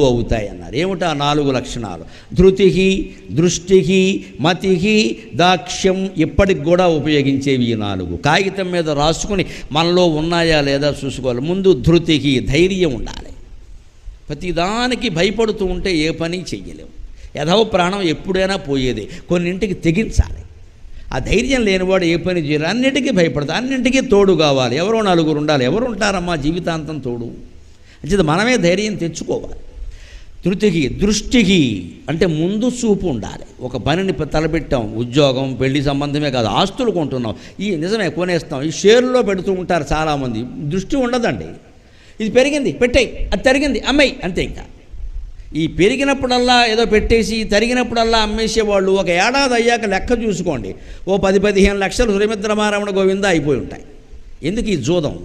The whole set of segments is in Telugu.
అవుతాయి అన్నారు ఏమిటా నాలుగు లక్షణాలు? ధృతి దృష్టి మతి దాక్ష్యం ఇప్పటికి కూడా ఉపయోగించేవి ఈ నాలుగు. కాగితం మీద రాసుకుని మనలో ఉన్నాయా లేదా చూసుకోవాలి. ముందు ధృతి ధైర్యం ఉండాలి. ప్రతిదానికి భయపడుతూ ఉంటే ఏ పని చెయ్యలేము. యథవ ప్రాణం ఎప్పుడైనా పోయేది. కొన్నింటికి తెగించాలి. ఆ ధైర్యం లేనివాడు ఏ పని చేయరు అన్నిటికీ భయపడతాడు. అన్నింటికీ తోడు కావాలి. ఎవరో నలుగురు ఉండాలి. ఎవరు ఉంటారమ్మా జీవితాంతం తోడు. అంటే మనమే ధైర్యం తెచ్చుకోవాలి. తృతికి దృష్టికి అంటే ముందు చూపు ఉండాలి. ఒక పనిని తలపెట్టాం ఉద్యోగం పెళ్ళి సంబంధమే కాదు ఆస్తులు కొంటున్నాం ఈ నిజమే కొనేస్తాం ఈ షేర్లో పెడుతూ ఉంటారు చాలామంది దృష్టి ఉండదండి. ఇది పెరిగింది పెట్టాయి అది తరిగింది అమ్మాయి అంతే ఇంకా. ఈ పెరిగినప్పుడల్లా ఏదో పెట్టేసి తరిగినప్పుడల్లా అమ్మేసేవాళ్ళు ఒక ఏడాది అయ్యాక లెక్క చూసుకోండి. ఓ పది పదిహేను లక్షలు సురమిద్రమారమణ గోవింద అయిపోయి ఉంటాయి. ఎందుకు ఈ జోదం?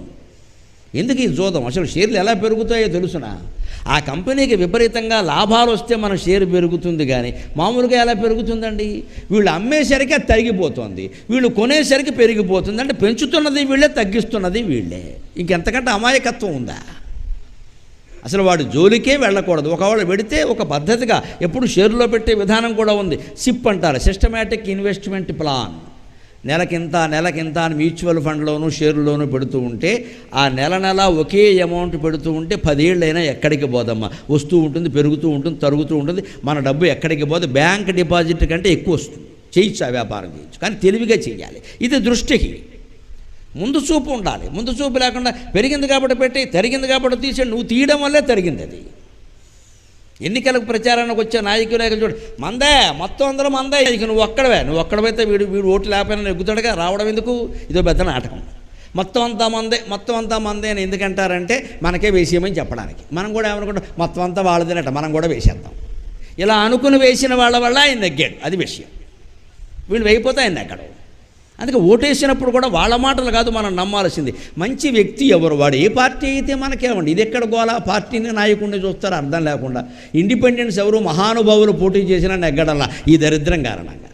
ఎందుకు ఈ జోదం? అసలు షేర్లు ఎలా పెరుగుతాయో తెలుసునా? ఆ కంపెనీకి విపరీతంగా లాభాలు వస్తే మన షేర్ పెరుగుతుంది కానీ మామూలుగా ఎలా పెరుగుతుందండి? వీళ్ళు అమ్మేసరికి అది తరిగిపోతుంది. వీళ్ళు కొనేసరికి పెరిగిపోతుంది. అంటే పెంచుతున్నది వీళ్ళే తగ్గిస్తున్నది వీళ్ళే. ఇంకెంతకంటే అమాయకత్వం ఉందా? అసలు వాడు జోలికే వెళ్ళకూడదు. ఒకవేళ పెడితే ఒక పద్ధతిగా ఎప్పుడు షేర్లో పెట్టే విధానం కూడా ఉంది. సిప్ అంటారు. సిస్టమేటిక్ ఇన్వెస్ట్మెంట్ ప్లాన్ నెలకింత నెలకింత అని మ్యూచువల్ ఫండ్లోను షేర్లోనూ పెడుతూ ఉంటే ఆ నెల నెల ఒకే అమౌంట్ పెడుతూ ఉంటే పదేళ్ళైనా ఎక్కడికి పోదమ్మా. వస్తూ ఉంటుంది పెరుగుతూ ఉంటుంది తరుగుతూ ఉంటుంది. మన డబ్బు ఎక్కడికి పోదు. బ్యాంక్ డిపాజిట్ కంటే ఎక్కువ వస్తుంది. చేయొచ్చు ఆ వ్యాపారం చేయొచ్చు. కానీ తెలివిగా చేయాలి. ఇది దృష్టికి. ముందు చూపు ఉండాలి. ముందు చూపు లేకుండా పెరిగింది కాబట్టి పెట్టి తరిగింది కాబట్టి తీసి నువ్వు తీయడం వల్లే తరిగింది అది. ఎన్నికలకు ప్రచారానికి వచ్చే నాయకులు నాయకులు చూడు. మందే మొత్తం అందరూ మందే. ఇక నువ్వు ఒక్కడవే. నువ్వు ఒక్కడవైతే వీడు వీడు ఓట్లు లేకపోయినా ఎగ్గుతాడుగా రావడం ఎందుకు? ఇదో పెద్ద నాటకం. మొత్తం అంతా మందే మొత్తం అంతా మందే అని ఎందుకంటారంటే మనకే వేసేయమని చెప్పడానికి. మనం కూడా ఏమనుకుంటాం? మొత్తం అంతా వాళ్ళదేనట మనం కూడా వేసేద్దాం. ఇలా అనుకుని వేసిన వాళ్ళ వల్ల ఆయన తగ్గాడు అది విషయం. వీళ్ళు వేయిపోతే ఆయన తగ్గడం అందుకే ఓటేసినప్పుడు కూడా వాళ్ళ మాటలు కాదు మనం నమ్మాల్సింది. మంచి వ్యక్తి ఎవరు? వాడు ఏ పార్టీ అయితే మనకేమండి? ఇది ఎక్కడ గోలా? పార్టీని నాయకుడిని చూస్తారు? అర్థం లేకుండా. ఇండిపెండెన్స్ ఎవరు? మహానుభావులు పోటీ చేసినా నెగ్గడల్లా. ఈ దరిద్రం కారణంగా.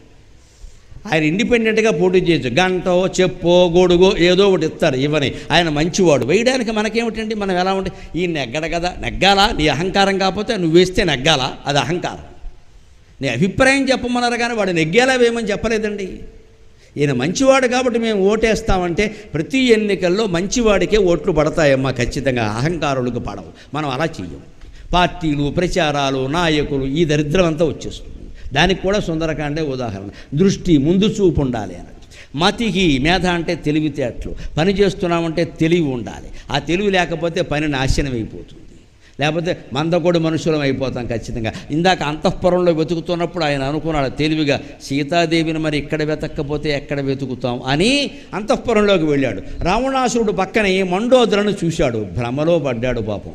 ఆయన ఇండిపెండెంట్గా పోటీ చేయొచ్చు. గంటో చెప్పో గొడుగో ఏదో ఒకటి ఇస్తారు ఇవని ఆయన మంచివాడు. వేయడానికి మనకేమిటండి? మనం ఎలా ఉంటే ఈ నెగ్గడ కదా నెగ్గాలా? నీ అహంకారం కాకపోతే నువ్వు వేస్తే నెగ్గాలా? అది అహంకారం. నీ అభిప్రాయం చెప్పమన్నారు కానీ వాడు నెగ్గేలా వేయమని చెప్పలేదండి. ఈయన మంచివాడు కాబట్టి మేము ఓటేస్తామంటే ప్రతి ఎన్నికల్లో మంచివాడికే ఓట్లు పడతాయమ్మా ఖచ్చితంగా. అహంకారులకు పడవు. మనం అలా చెయ్యం. పార్టీలు ప్రచారాలు నాయకులు ఈ దరిద్రం అంతా వచ్చేస్తుంది. దానికి కూడా సుందరకాండే ఉదాహరణ. దృష్టి ముందు చూపు ఉండాలి అని. మతికి మేధ అంటే తెలివితేటలు పని చేస్తున్నామంటే తెలివి ఉండాలి. ఆ తెలివి లేకపోతే పని నాశనం అయిపోతుంది లేకపోతే మందకొడి మనుషులం అయిపోతాం ఖచ్చితంగా. ఇందాక అంతఃపురంలో వెతుకుతున్నప్పుడు ఆయన అనుకున్నాడు తెలివిగా సీతాదేవిని మరి ఇక్కడ వెతక్కపోతే ఎక్కడ వెతుకుతాం? అని అంతఃపురంలోకి వెళ్ళాడు. రావణాసురుడు పక్కనే మండోదరను చూశాడు. భ్రమలో పడ్డాడు పాపం.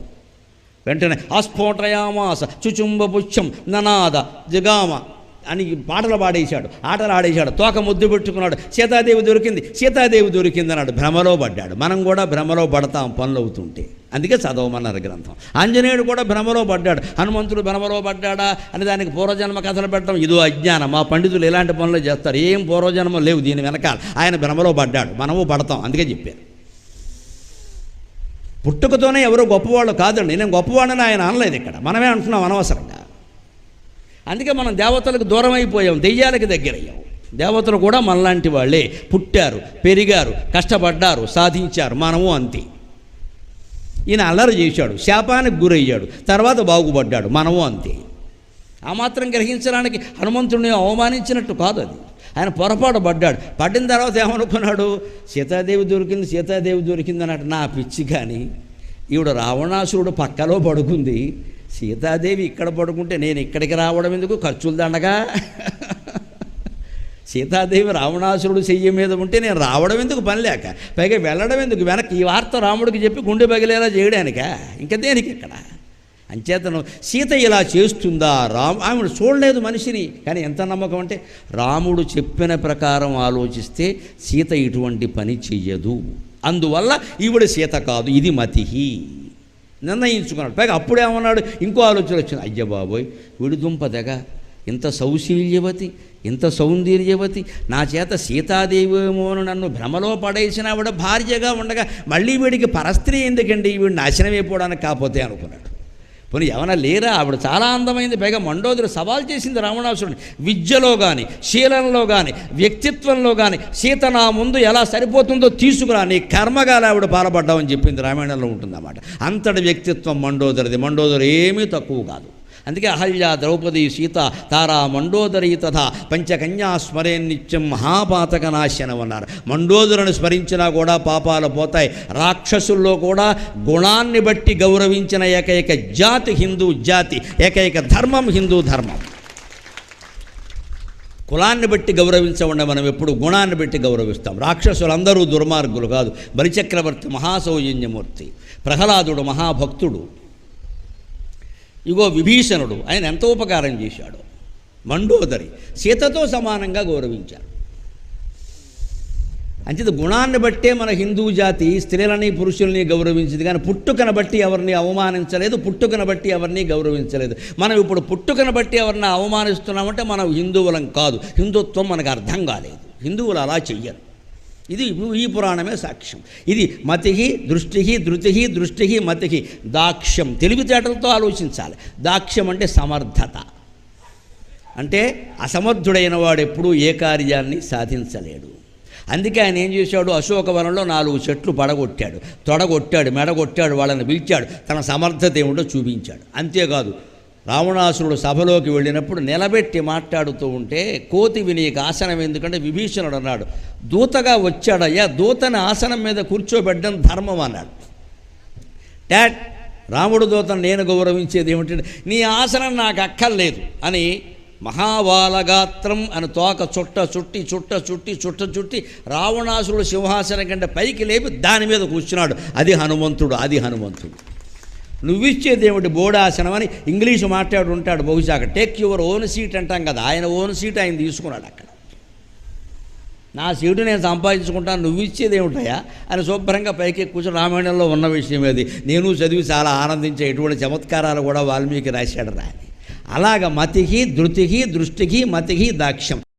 వెంటనే అస్ఫోటయామాస చుచుంబ పుచ్చం ననాద జగామ అని పాటలు పాడేశాడు. ఆటలు ఆడేశాడు. తోక ముద్దు పెట్టుకున్నాడు. సీతాదేవి దొరికింది సీతాదేవి దొరికింది అన్నాడు. భ్రమలో పడ్డాడు. మనం కూడా భ్రమలో పడతాం పనులు అవుతుంటే అందుకే చదవమన్నారు గ్రంథం. ఆంజనేయుడు కూడా భ్రమలో పడ్డాడు. హనుమంతుడు భ్రమలో పడ్డాడా? అని దానికి పూర్వజన్మ కథలు పెట్టడం ఇదో అజ్ఞానం. మా పండితులు ఇలాంటి పనులు చేస్తారు. ఏం పూర్వజన్మ లేవు దీని వెనకాల. ఆయన భ్రమలో పడ్డాడు. మనము పడతాం. అందుకే చెప్పారు పుట్టుకతోనే ఎవరో గొప్పవాళ్ళు కాదండి. నేను గొప్పవాడని ఆయన అనలేదు ఇక్కడ. మనమే అంటున్నాం అనవసరంగా. అందుకే మనం దేవతలకు దూరం అయిపోయాం. దెయ్యాలకి దగ్గరయ్యాం దేవతలు కూడా మనలాంటి వాళ్ళే. పుట్టారు పెరిగారు కష్టపడ్డారు సాధించారు. మనము అంతే. ఈయన అల్లరి చేశాడు శాపానికి గురయ్యాడు తర్వాత బాగుపడ్డాడు మనము అంతే. ఆ మాత్రం గ్రహించడానికి హనుమంతుడిని అవమానించినట్టు కాదు అది. ఆయన పొరపాటు పడ్డాడు. పడిన తర్వాత ఏమనుకున్నాడు? సీతాదేవి దొరికింది సీతాదేవి దొరికింది అన్నట్టు నా పిచ్చి కానీ ఈవిడ రావణాసురుడు పక్కలో పడుకుంది. సీతాదేవి ఇక్కడ పడుకుంటే నేను ఇక్కడికి రావడం ఎందుకు? ఖర్చులు దండగా? సీతాదేవి రావణాసురుడు చెయ్యి మీద ఉంటే నేను రావడం ఎందుకు పని లేక? పైగా వెళ్ళడం ఎందుకు? వెనక్కి ఈ వార్త రాముడికి చెప్పి గుండె పగిలేలా చేయడానికా? ఇంకా దేనికి ఇక్కడ? అంచేతను సీత ఇలా చేస్తుందా? రాము ఆమెను చూడలేదు మనిషిని. కానీ ఎంత నమ్మకం అంటే రాముడు చెప్పిన ప్రకారం ఆలోచిస్తే సీత ఇటువంటి పని చెయ్యదు. అందువల్ల ఈవిడ సీత కాదు ఇది మతిహి. నిర్ణయించుకున్నాడు. పైగా అప్పుడేమన్నాడు? ఇంకో ఆలోచన వచ్చింది అయ్య బాబోయ్ విడుదుంపదగా తెగ ఇంత సౌశీల్యవతి ఇంత సౌందర్యవతి నా చేత సీతాదేవేమోను నన్ను భ్రమలో పడేసిన ఆవిడ భార్యగా ఉండగా మళ్ళీ వీడికి పరస్త్రీ ఎందుకండి? వీడు నాశనం అయిపోవడానికి కాకపోతే అనుకున్నాడు. పోనీ ఏమైనా లేరా? ఆవిడ చాలా అందమైంది. పైగా మండోదరి సవాల్ చేసింది రావణాసురుని. విద్యలో కానీ శీలంలో కానీ వ్యక్తిత్వంలో కానీ సీత నా ముందు ఎలా సరిపోతుందో తీసుకురా. నీ కర్మగాలి ఆవిడ పాల్పడ్డామని చెప్పింది రామాయణంలో ఉంటుందన్నమాట. అంతటి వ్యక్తిత్వం మండోదరిది. మండోదరి ఏమీ తక్కువ కాదు. అందుకే అహల్య ద్రౌపది సీత తారా మండోదరి తథా పంచకన్యా స్మరే నిత్యం మహాపాతక నాశనం అన్నారు మండోదరుని స్మరించినా కూడా పాపాలు పోతాయి. రాక్షసుల్లో కూడా గుణాన్ని బట్టి గౌరవించిన ఏకైక జాతి హిందూ జాతి ఏకైక ధర్మం హిందూ ధర్మం. కులాన్ని బట్టి గౌరవించకుండా మనం ఎప్పుడు గుణాన్ని బట్టి గౌరవిస్తాం. రాక్షసులందరూ దుర్మార్గులు కాదు. బలిచక్రవర్తి మహాసౌజన్యమూర్తి ప్రహ్లాదుడు మహాభక్తుడు. ఇగో విభీషణుడు ఆయన ఎంతో ఉపకారం చేశాడు. మండోదరి సీతతో సమానంగా గౌరవించారు. అంచేత గుణాన్ని బట్టే మన హిందూ జాతి స్త్రీలని పురుషుల్ని గౌరవించింది. కానీ పుట్టుకను బట్టి ఎవరిని అవమానించలేదు పుట్టుకను బట్టి ఎవరిని గౌరవించలేదు. మనం ఇప్పుడు పుట్టుకను బట్టి ఎవరిని అవమానిస్తున్నామంటే మనం హిందువులం కాదు. హిందుత్వం మనకు అర్థం కాలేదు. హిందువులు అలా చెయ్యరు. ఇది ఈ పురాణమే సాక్ష్యం. ఇది మతి దృష్టి ధృతి దృష్టి మతి దాక్ష్యం. తెలివితేటలతో ఆలోచించాలి. దాక్ష్యం అంటే సమర్థత. అంటే అసమర్థుడైన వాడు ఎప్పుడూ ఏ కార్యాన్ని సాధించలేడు. అందుకే ఆయన ఏం చేశాడు? అశోకవనంలో నాలుగు చెట్లు పడగొట్టాడు. తొడగొట్టాడు మెడగొట్టాడు వాళ్ళని పిలిచాడు. తన సమర్థత ఏమిటో చూపించాడు. అంతేకాదు రావణాసురుడు సభలోకి వెళ్ళినప్పుడు నిలబెట్టి మాట్లాడుతూ ఉంటే కోతి నీకు ఆసనం ఎందుకంటే విభీషణుడు అన్నాడు దూతగా వచ్చాడయ్యా దూతని ఆసనం మీద కూర్చోబెట్టడం ధర్మం అన్నాడు. డాడ్ రాముడు దూతను నేను గౌరవించేది ఏమిటంటే నీ ఆసనం నాకు అక్కర్లేదు అని మహాబాలగాత్రం అని తోక చుట్ట చుట్టి చుట్ట చుట్టి చుట్ట చుట్టి రావణాసురుడు సింహాసనం కంటే పైకి లేపి దాని మీద కూర్చున్నాడు. అది హనుమంతుడు అది హనుమంతుడు. నువ్విచ్చే దేవుడి బోడాసనం అని ఇంగ్లీషు మాట్లాడు ఉంటాడు బహుశా అక్కడ. టేక్ యువర్ ఓన్ సీట్ అంటాం కదా. ఆయన ఓన్ సీట్ ఆయన తీసుకున్నాడు అక్కడ. నా సీటు నేను సంపాదించుకుంటాను నువ్వు ఇచ్చేది ఏమిటయా అని శుభ్రంగా పైకి కూర్చొని రామాయణంలో ఉన్న విషయం అది నేను చదివి చాలా ఆనందించే ఎటువంటి చమత్కారాలు కూడా వాల్మీకి రాశాడు రాని అలాగ మతికి ధృతికి దృష్టికి మతికి దాక్ష్యం.